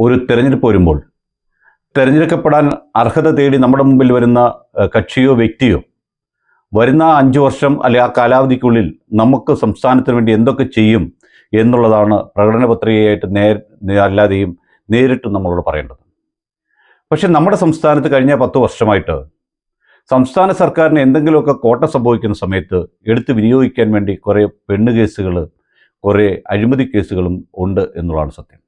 ഒരു തെരഞ്ഞെടുപ്പ് വരുമ്പോൾ തിരഞ്ഞെടുക്കപ്പെടാൻ അർഹത തേടി നമ്മുടെ മുമ്പിൽ വരുന്ന കക്ഷിയോ വ്യക്തിയോ വരുന്ന അഞ്ച് വർഷം അല്ലെ ആ കാലാവധിക്കുള്ളിൽ നമുക്ക് സംസ്ഥാനത്തിന് വേണ്ടി എന്തൊക്കെ ചെയ്യും എന്നുള്ളതാണ് പ്രകടന പത്രികയായിട്ട് നേർ അല്ലാതെയും നേരിട്ട് നമ്മളോട് പറയേണ്ടത്. പക്ഷേ നമ്മുടെ സംസ്ഥാനത്ത് കഴിഞ്ഞ പത്ത് വർഷമായിട്ട് സംസ്ഥാന സർക്കാരിന് എന്തെങ്കിലുമൊക്കെ കോട്ട സംഭവിക്കുന്ന സമയത്ത് എടുത്ത് വിനിയോഗിക്കാൻ വേണ്ടി കുറേ പെണ്ണ് കേസുകൾ കുറേ അഴിമതി കേസുകളും ഉണ്ട് എന്നുള്ളതാണ് സത്യം.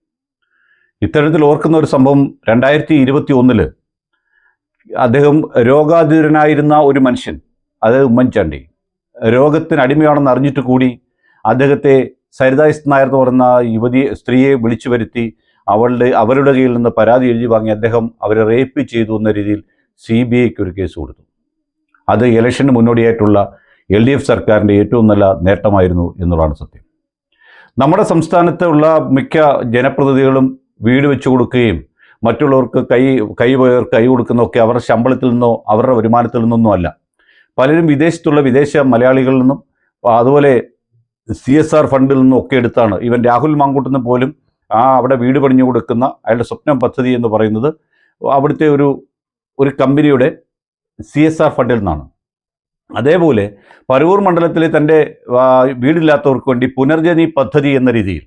ഇത്തരത്തിൽ ഓർക്കുന്ന ഒരു സംഭവം രണ്ടായിരത്തി ഇരുപത്തി ഒന്നിൽ അദ്ദേഹം രോഗാതുരനായിരുന്ന ഒരു മനുഷ്യൻ അതായത് ഉമ്മൻചാണ്ടി. രോഗത്തിന് അടിമയാണെന്ന് അറിഞ്ഞിട്ട് കൂടി അദ്ദേഹത്തെ സരിത നായർ എന്ന് പറയുന്ന യുവതി സ്ത്രീയെ വിളിച്ചു വരുത്തി അവളുടെ അവരുടെ കയ്യിൽ നിന്ന് പരാതി എഴുതി വാങ്ങി അദ്ദേഹം അവരെ റേപ്പ് ചെയ്തു എന്ന രീതിയിൽ സി ബി ഐക്ക് ഒരു കേസ് കൊടുത്തു. അത് ഇലക്ഷന് മുന്നോടിയായിട്ടുള്ള എൽ ഡി എഫ് സർക്കാരിന്റെ ഏറ്റവും നല്ല നേട്ടമായിരുന്നു എന്നുള്ളതാണ് സത്യം. നമ്മുടെ സംസ്ഥാനത്തുള്ള മിക്ക ജനപ്രതിനിധികളും വീട് വെച്ചു കൊടുക്കുകയും മറ്റുള്ളവർക്ക് കൈ കൈ കൈ കൊടുക്കുന്നതൊക്കെ അവരുടെ ശമ്പളത്തിൽ നിന്നോ അവരുടെ വരുമാനത്തിൽ നിന്നൊന്നും അല്ല. പലരും വിദേശത്തുള്ള വിദേശ മലയാളികളിൽ നിന്നും അതുപോലെ സി എസ് ആർ ഫണ്ടിൽ നിന്നും ഒക്കെ എടുത്താണ്. ഇവൻ രാഹുൽ മാങ്കൂട്ടിന് പോലും ആ അവിടെ വീട് പണിഞ്ഞു കൊടുക്കുന്ന അയാളുടെ സ്വപ്നം പദ്ധതി എന്ന് പറയുന്നത് അവിടുത്തെ ഒരു ഒരു കമ്പനിയുടെ സി എസ് ആർ ഫണ്ടിൽ നിന്നാണ്. അതേപോലെ പരവൂർ മണ്ഡലത്തിലെ തന്റെ വീടില്ലാത്തവർക്ക് വേണ്ടി പുനർജനി പദ്ധതി എന്ന രീതിയിൽ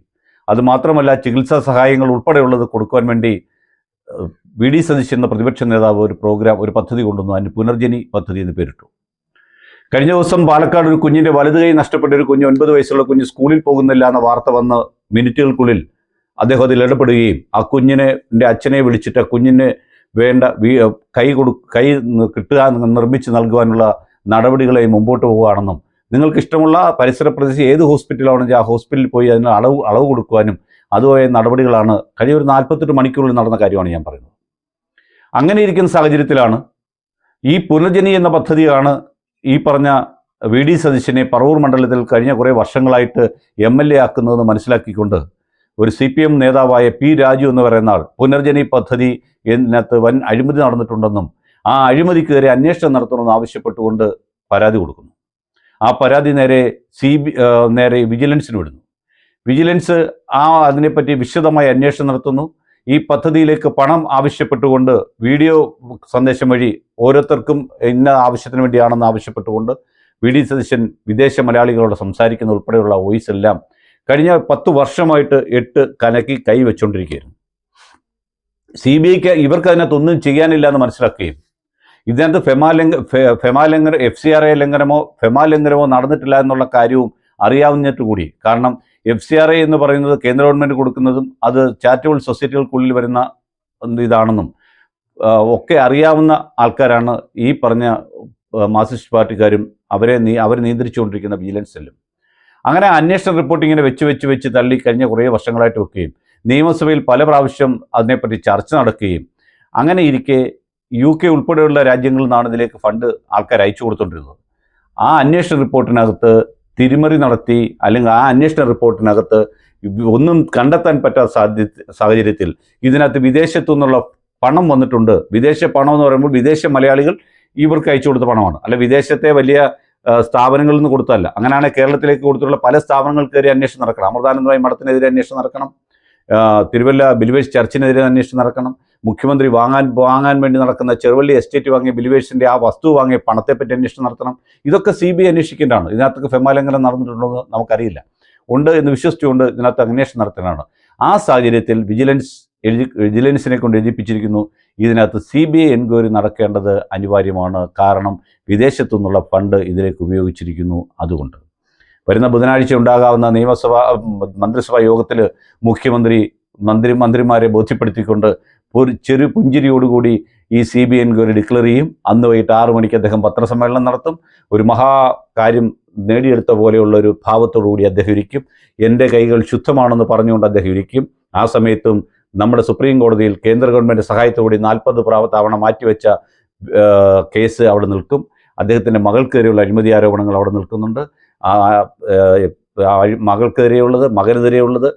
അത് മാത്രമല്ല ചികിത്സാ സഹായങ്ങൾ ഉൾപ്പെടെയുള്ളത് കൊടുക്കുവാൻ വേണ്ടി വി ഡി സതീശ് എന്ന പ്രതിപക്ഷ നേതാവ് ഒരു പ്രോഗ്രാം ഒരു പദ്ധതി കൊണ്ടുവന്നു. അതിന് പുനർജനി പദ്ധതി എന്ന് പേരിട്ടു. കഴിഞ്ഞ ദിവസം പാലക്കാട് ഒരു കുഞ്ഞിന്റെ വലത് കൈ നഷ്ടപ്പെട്ട ഒരു കുഞ്ഞ് ഒൻപത് വയസ്സുള്ള കുഞ്ഞ് സ്കൂളിൽ പോകുന്നില്ല എന്ന വാർത്ത വന്ന് മിനിറ്റുകൾക്കുള്ളിൽ അദ്ദേഹം അതിൽ ഇടപെടുകയും ആ കുഞ്ഞിനെ അച്ഛനെ വിളിച്ചിട്ട് ആ കുഞ്ഞിന് വേണ്ട കൈ കൊടു കൈ കിട്ടുക നിർമ്മിച്ച് നൽകുവാനുള്ള നടപടികളെ മുമ്പോട്ട് പോവുകയാണെന്നും നിങ്ങൾക്ക് ഇഷ്ടമുള്ള പരിസര പ്രദേശം ഏത് ഹോസ്പിറ്റലാണെങ്കിൽ ആ ഹോസ്പിറ്റലിൽ പോയി അതിന് അളവ് അളവ് കൊടുക്കുവാനും അതുപോലെ നടപടികളാണ് കഴിഞ്ഞ ഒരു നാൽപ്പത്തെട്ട് മണിക്കൂറിൽ നടന്ന കാര്യമാണ് ഞാൻ പറയുന്നത്. അങ്ങനെ ഇരിക്കുന്ന സാഹചര്യത്തിലാണ് ഈ പുനർജനി എന്ന പദ്ധതിയാണ് ഈ പറഞ്ഞ വി ഡി സതീശനെ പറവൂർ മണ്ഡലത്തിൽ കഴിഞ്ഞ കുറേ വർഷങ്ങളായിട്ട് എം എൽ എ ആക്കുന്നതെന്ന് മനസ്സിലാക്കിക്കൊണ്ട് ഒരു സി പി എം നേതാവായ പി രാജു എന്ന് പറയുന്ന ആൾ പുനർജനി പദ്ധതി ഇതിനകത്ത് വൻ അഴിമതി നടന്നിട്ടുണ്ടെന്നും ആ അഴിമതിക്കെതിരെ അന്വേഷണം നടത്തണമെന്ന് ആവശ്യപ്പെട്ടുകൊണ്ട് പരാതി കൊടുക്കുന്നു. ആ പരാതി നേരെ സി ബി നേരെ വിജിലൻസിന് വിടുന്നു. വിജിലൻസ് ആ അതിനെപ്പറ്റി വിശദമായ അന്വേഷണം നടത്തുന്നു. ഈ പദ്ധതിയിലേക്ക് പണം ആവശ്യപ്പെട്ടുകൊണ്ട് വീഡിയോ സന്ദേശം വഴി ഓരോരുത്തർക്കും ഇന്ന ആവശ്യത്തിന് വേണ്ടിയാണെന്ന് ആവശ്യപ്പെട്ടുകൊണ്ട് വി ഡി സതീശൻ വിദേശ മലയാളികളോട് സംസാരിക്കുന്ന ഉൾപ്പെടെയുള്ള വോയിസ് എല്ലാം കഴിഞ്ഞ പത്ത് വർഷമായിട്ട് എട്ട് കലക്കി കൈവച്ചുകൊണ്ടിരിക്കുകയായിരുന്നു സി ബി ഐക്ക് ഇവർക്ക് അതിനകത്തൊന്നും ചെയ്യാനില്ല എന്ന് മനസ്സിലാക്കുകയും ഇതിനകത്ത് ഫെമാ ലംഘ ഫെ- ഫെമാ ലംഘന എഫ് സി ആർ എ ലംഘനമോ ഫെമാ ലംഘനമോ നടന്നിട്ടില്ല എന്നുള്ള കാര്യവും അറിയാവുന്നിട്ട് കൂടി. കാരണം എഫ് സി ആർ എ എന്ന് പറയുന്നത് കേന്ദ്ര ഗവൺമെന്റ് കൊടുക്കുന്നതും അത് ചാരിറ്റബിൾ സൊസൈറ്റികൾക്കുള്ളിൽ വരുന്ന ഇതാണെന്നും ഒക്കെ അറിയാവുന്ന ആൾക്കാരാണ് ഈ പറഞ്ഞ മാർസിസ്റ്റ് പാർട്ടിക്കാരും അവരെ നീ അവർ നിയന്ത്രിച്ചുകൊണ്ടിരിക്കുന്ന വിജിലൻസ് സെല്ലും അങ്ങനെ അന്വേഷണ റിപ്പോർട്ട് ഇങ്ങനെ വെച്ച് വെച്ച് വെച്ച് തള്ളി കഴിഞ്ഞ കുറേ വർഷങ്ങളായിട്ട് വെക്കുകയും നിയമസഭയിൽ പല പ്രാവശ്യം അതിനെപ്പറ്റി ചർച്ച നടക്കുകയും അങ്ങനെ ഇരിക്കെ യു കെ ഉൾപ്പെടെയുള്ള രാജ്യങ്ങളിൽ നിന്നാണ് ഇതിലേക്ക് ഫണ്ട് ആൾക്കാർ അയച്ചു കൊടുത്തുകൊണ്ടിരുന്നത് ആ അന്വേഷണ റിപ്പോർട്ടിനകത്ത് തിരിമറി നടത്തി അല്ലെങ്കിൽ ആ അന്വേഷണ റിപ്പോർട്ടിനകത്ത് ഒന്നും കണ്ടെത്താൻ പറ്റാത്ത സാധ്യ സാഹചര്യത്തിൽ ഇതിനകത്ത് വിദേശത്തു നിന്നുള്ള പണം വന്നിട്ടുണ്ട്. വിദേശ പണം എന്ന് പറയുമ്പോൾ വിദേശ മലയാളികൾ ഇവർക്ക് അയച്ചു കൊടുത്ത പണമാണ്. അല്ല വിദേശത്തെ വലിയ സ്ഥാപനങ്ങളിൽ നിന്ന് കൊടുത്തതല്ല. അങ്ങനെയാണ് കേരളത്തിലേക്ക് കൊടുത്തിട്ടുള്ള പല സ്ഥാപനങ്ങൾക്കെതിരെ അന്വേഷണം നടക്കണം. അമൃതാനന്ദമായി മഠത്തിനെതിരെ അന്വേഷണം നടക്കണം. തിരുവല്ല ബിലുവേഷ് ചർച്ചിനെതിരെ അന്വേഷണം നടക്കണം. മുഖ്യമന്ത്രി വാങ്ങാൻ വാങ്ങാൻ വേണ്ടി നടക്കുന്ന ചെറുവള്ളി എസ്റ്റേറ്റ് വാങ്ങിയ ബിലിവേഴ്സിന്റെ ആ വസ്തു വാങ്ങിയ പണത്തെപ്പറ്റി അന്വേഷണം നടത്തണം. ഇതൊക്കെ സി ബി ഐ അന്വേഷിക്കേണ്ടതാണ്. ഇതിനകത്തൊക്കെ ഫെമാലംഘനം നടന്നിട്ടുണ്ടോ എന്ന് നമുക്കറിയില്ല. ഉണ്ട് എന്ന് വിശ്വസിച്ചുകൊണ്ട് ഇതിനകത്ത് അന്വേഷണം നടത്തേണ്ടതാണ് ആ സാഹചര്യത്തിൽ വിജിലൻസ് എഴുതി വിജിലൻസിനെ കൊണ്ട് എഴുതിപ്പിച്ചിരിക്കുന്നു ഇതിനകത്ത് സി ബി ഐ എൻക്വയറി നടക്കേണ്ടത് അനിവാര്യമാണ്. കാരണം വിദേശത്തു നിന്നുള്ള ഫണ്ട് ഇതിലേക്ക് ഉപയോഗിച്ചിരിക്കുന്നു അതുകൊണ്ട്. വരുന്ന ബുധനാഴ്ച ഉണ്ടാകാവുന്ന നിയമസഭാ മന്ത്രിസഭാ യോഗത്തിൽ മുഖ്യമന്ത്രി മന്ത്രി മന്ത്രിമാരെ ബോധ്യപ്പെടുത്തിക്കൊണ്ട് ഒരു ചെറു പുഞ്ചിരിയോടുകൂടി ഈ സി ബി എൻക്വയറി ഡിക്ലെയർ ചെയ്യും. അന്ന് വൈകിട്ട് ആറു മണിക്ക് അദ്ദേഹം പത്രസമ്മേളനം നടത്തും. ഒരു മഹാ കാര്യം നേടിയെടുത്ത പോലെയുള്ള ഒരു ഭാവത്തോടുകൂടി അദ്ദേഹം ഇരിക്കും. എന്റെ കൈകൾ ശുദ്ധമാണെന്ന് പറഞ്ഞുകൊണ്ട് അദ്ദേഹം ഇരിക്കും. ആ സമയത്തും നമ്മുടെ സുപ്രീം കോടതിയിൽ കേന്ദ്ര ഗവൺമെന്റ് സഹായത്തോടുകൂടി നാൽപ്പത് പ്രാവ മാറ്റിവെച്ച കേസ് അവിടെ നിൽക്കും. അദ്ദേഹത്തിന്റെ മകൾക്കെതിരെയുള്ള അഴിമതി ആരോപണങ്ങൾ അവിടെ നിൽക്കുന്നുണ്ട്. ആ മകൾക്കെതിരെയുള്ളത് മകനെതിരെയുള്ളത്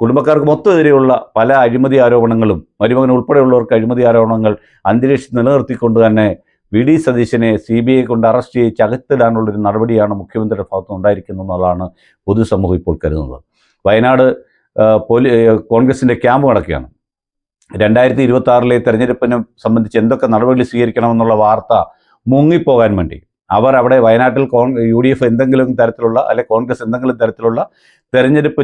കുടുംബക്കാർക്ക് മൊത്തമെതിരെയുള്ള പല അഴിമതി ആരോപണങ്ങളും മരുമകൻ ഉൾപ്പെടെയുള്ളവർക്ക് അഴിമതി ആരോപണങ്ങൾ അന്തരീക്ഷം നിലനിർത്തിക്കൊണ്ട് തന്നെ വി. ഡി. സതീശനെ സി ബി ഐ കൊണ്ട് അറസ്റ്റ് ചെയ്ത് ചകത്തിടാനുള്ളൊരു നടപടിയാണ് മുഖ്യമന്ത്രിയുടെ ഭാഗത്ത് ഉണ്ടായിരിക്കുന്നതെന്നുള്ളതാണ് പൊതുസമൂഹം ഇപ്പോൾ കരുതുന്നത്. വയനാട് പോലീ കോൺഗ്രസിന്റെ ക്യാമ്പ് നടക്കുകയാണ്. രണ്ടായിരത്തി ഇരുപത്തി ആറിലെ തെരഞ്ഞെടുപ്പിനെ സംബന്ധിച്ച് എന്തൊക്കെ നടപടി സ്വീകരിക്കണമെന്നുള്ള വാർത്ത മുങ്ങിപ്പോകാൻ വേണ്ടി. അവർ അവിടെ വയനാട്ടിൽ കോൺ യു ഡി എഫ് എന്തെങ്കിലും തരത്തിലുള്ള അല്ലെ കോൺഗ്രസ് എന്തെങ്കിലും തരത്തിലുള്ള തെരഞ്ഞെടുപ്പ്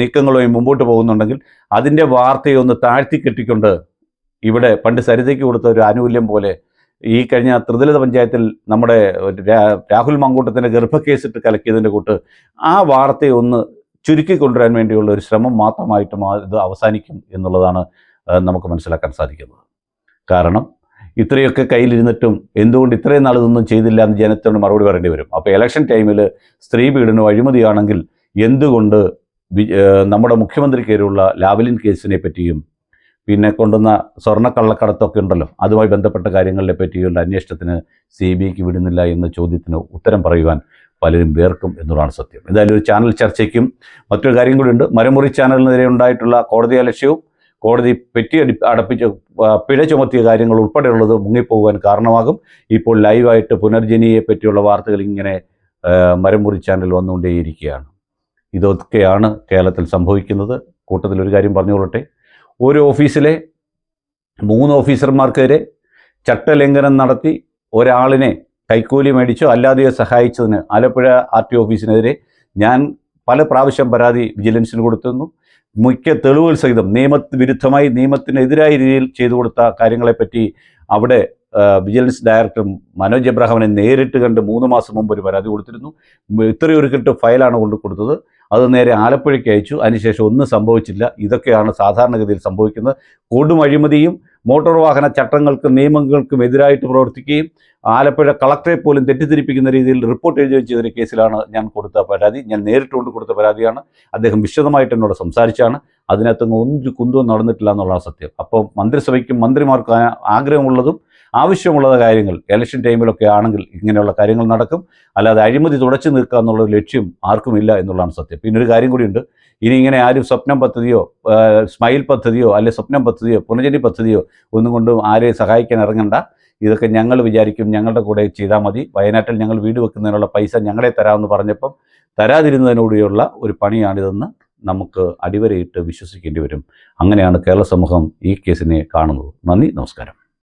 നീക്കങ്ങളുമായി മുമ്പോട്ട് പോകുന്നുണ്ടെങ്കിൽ അതിന്റെ വാർത്തയെ ഒന്ന് താഴ്ത്തി കെട്ടിക്കൊണ്ട് ഇവിടെ പണ്ട് സരിതയ്ക്ക് കൊടുത്ത ഒരു ആനുകൂല്യം പോലെ ഈ കഴിഞ്ഞ ത്രിതലിത പഞ്ചായത്തിൽ നമ്മുടെ രാഹുൽ മങ്കൂട്ടത്തിന്റെ ഗർഭക്കേസിട്ട് കലക്കിയതിന്റെ കൂട്ട് ആ വാർത്തയെ ഒന്ന് ചുരുക്കി കൊണ്ടുവരാൻ വേണ്ടിയുള്ള ഒരു ശ്രമം മാത്രമായിട്ട് ഇത് അവസാനിക്കും എന്നുള്ളതാണ് നമുക്ക് മനസ്സിലാക്കാൻ സാധിക്കുന്നത്. കാരണം ഇത്രയൊക്കെ കയ്യിലിരുന്നിട്ടും എന്തുകൊണ്ട് ഇത്രയും നാൾ ഇതൊന്നും ചെയ്തില്ല എന്ന് ജനത്തോട് മറുപടി പറയേണ്ടി വരും. അപ്പോൾ ഇലക്ഷൻ ടൈമിൽ സ്ത്രീ പീഡനം അഴിമതിയാണെങ്കിൽ എന്തുകൊണ്ട് നമ്മുടെ മുഖ്യമന്ത്രിക്കെതിരെയുള്ള ലാവലിൻ കേസിനെ പറ്റിയും പിന്നെ കൊണ്ടുവന്ന സ്വർണക്കള്ളക്കടത്തൊക്കെ ഉണ്ടല്ലോ അതുമായി ബന്ധപ്പെട്ട കാര്യങ്ങളെ പറ്റിയുള്ള അന്വേഷണത്തിന് സി ബി ഐക്ക് വിടുന്നില്ല എന്ന ചോദ്യത്തിന് ഉത്തരം പറയുവാൻ പലരും വേർക്കും എന്നുള്ളതാണ് സത്യം. എന്തായാലും ഒരു ചാനൽ ചർച്ചയ്ക്കും മറ്റൊരു കാര്യം കൂടി ഉണ്ട്. മരമുറി ചാനലിനെതിരെ ഉണ്ടായിട്ടുള്ള കോടതി അലക്ഷ്യവും കോടതി പെറ്റി അടി അടപ്പിച്ച് പിഴ ചുമത്തിയ കാര്യങ്ങൾ ഉൾപ്പെടെയുള്ളത് മുങ്ങിപ്പോകാൻ കാരണമാകും. ഇപ്പോൾ ലൈവായിട്ട് പുനർജനിയെ പറ്റിയുള്ള വാർത്തകൾ ഇങ്ങനെ മരമുറി ചാനൽ വന്നുകൊണ്ടേയിരിക്കുകയാണ്. ഇതൊക്കെയാണ് കേരളത്തിൽ സംഭവിക്കുന്നത്. കൂട്ടത്തിൽ ഒരു കാര്യം പറഞ്ഞുകൊള്ളട്ടെ. ഒരു ഓഫീസിലെ മൂന്ന് ഓഫീസർമാർക്കെതിരെ ചട്ടലംഘനം നടത്തി ഒരാളിനെ കൈക്കൂലി മേടിച്ചോ അല്ലാതെയോ സഹായിച്ചതിന് ആലപ്പുഴ ആർ ടി ഓഫീസിനെതിരെ ഞാൻ പല പ്രാവശ്യം പരാതി വിജിലൻസിന് കൊടുത്തിരുന്നു. മിക്ക തെളിവുകൾ സഹിതം നിയമ വിരുദ്ധമായി നിയമത്തിനെതിരായ രീതിയിൽ ചെയ്തു കൊടുത്ത കാര്യങ്ങളെപ്പറ്റി അവിടെ വിജിലൻസ് ഡയറക്ടർ മനോജ് എബ്രഹാമിനെ നേരിട്ട് കണ്ട് മൂന്ന് മാസം മുമ്പ് ഒരു പരാതി കൊടുത്തിരുന്നു. ഇത്രയൊരു കിട്ട് ഫയലാണ് കൊണ്ട് കൊടുത്തത്. അത് നേരെ ആലപ്പുഴയ്ക്ക് അയച്ചു. അതിനുശേഷം ഒന്നും സംഭവിച്ചില്ല. ഇതൊക്കെയാണ് സാധാരണഗതിയിൽ സംഭവിക്കുന്നത്. കൊടും അഴിമതിയും മോട്ടോർ വാഹന ചട്ടങ്ങൾക്കും നിയമങ്ങൾക്കും എതിരായിട്ട് പ്രവർത്തിക്കുകയും ആലപ്പുഴ കളക്ടറെ പോലും തെറ്റിദ്ധരിപ്പിക്കുന്ന രീതിയിൽ റിപ്പോർട്ട് എഴുതി വെച്ചതിന് കേസിലാണ് ഞാൻ കൊടുത്ത പരാതി. ഞാൻ നേരിട്ട് കൊണ്ട് കൊടുത്ത പരാതിയാണ്. അദ്ദേഹം വിശദമായിട്ട് എന്നോട് സംസാരിച്ചാണ്. അതിനകത്തൊന്നും ഒരു കുന്തവും നടന്നിട്ടില്ല എന്നുള്ളതാണ് സത്യം. അപ്പോൾ മന്ത്രിസഭയ്ക്കും മന്ത്രിമാർക്കും ആഗ്രഹമുള്ളതും ആവശ്യമുള്ള കാര്യങ്ങൾ ഇലക്ഷൻ ടൈമിലൊക്കെ ആണെങ്കിൽ ഇങ്ങനെയുള്ള കാര്യങ്ങൾ നടക്കും. അല്ലാതെ അഴിമതി തുടച്ചു നിൽക്കുക എന്നുള്ള ലക്ഷ്യം ആർക്കുമില്ല എന്നുള്ളതാണ് സത്യം. പിന്നെ ഒരു കാര്യം കൂടിയുണ്ട്. ഇനി ഇങ്ങനെ ആരും സ്വപ്നം പദ്ധതിയോ സ്മൈൽ പദ്ധതിയോ അല്ലെ സ്വപ്നം പദ്ധതിയോ പുനർജനി പദ്ധതിയോ ഒന്നും കൊണ്ടും ആരെയും സഹായിക്കാൻ ഇറങ്ങണ്ട. ഇതൊക്കെ ഞങ്ങൾ വിചാരിക്കും. ഞങ്ങളുടെ കൂടെ ചെയ്താൽ മതി. വയനാട്ടിൽ ഞങ്ങൾ വീട് വെക്കുന്നതിനുള്ള പൈസ ഞങ്ങളെ തരാമെന്ന് പറഞ്ഞപ്പം തരാതിരുന്നതിനോടെയുള്ള ഒരു പണിയാണിതെന്ന് നമുക്ക് അടിവരയിട്ട് വിശ്വസിക്കേണ്ടി വരും. അങ്ങനെയാണ് കേരള സമൂഹം ഈ കേസിനെ കാണുന്നത്. നന്ദി നമസ്കാരം.